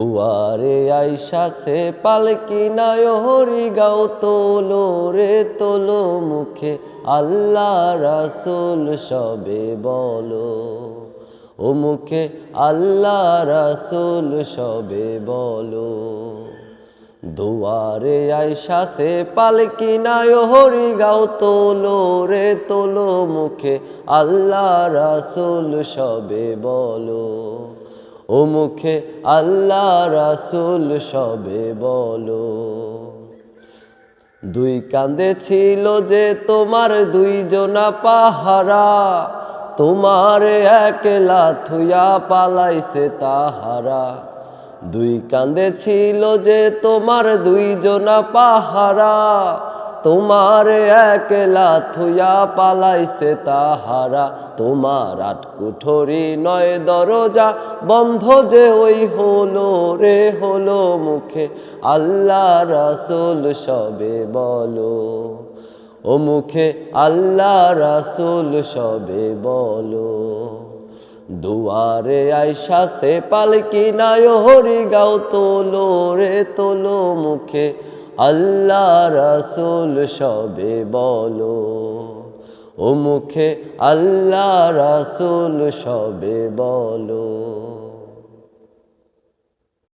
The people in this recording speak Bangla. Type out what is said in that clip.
দুয়ারে আইসা সে পালকি নায় হরি গাও তোলো রে, তোলো মুখে। আল্লাহ রাসুল সবে বলো, ও মুখে আল্লাহ রাসুল সবে বলো। দুয়ারে আইসা সে পালকি নায় হরি গাও তোলো রে, তোলো মুখে। আল্লাহ রাসুল সবে বলো ও মুখে আল্লাহ রাসুল সবে বলো। দুই কান্দে ছিল যে তোমার দুই জনা পাহারা, তোমার একলা থুয়া পালাইছে তাহারা। দুই কান্দে ছিল যে তোমার দুই জনা পাহারা তোমার একলা থুয়া পালাইছে তাহারা। তোমার আট কুঠরি নয় দরজা বন্ধ যে ওই হলো রে, হলো মুখে। আল্লাহ রাসুল সবে বলো, ও মুখে আল্লাহ রাসুল সবে বলো, দুয়ারে আইসা সে পালকি নায় হরি গাও তোলো রে, তোলো মুখে। আল্লাহ রাসুল সবে বলো। ও মুখে আল্লাহ রাসুল সবে বলো।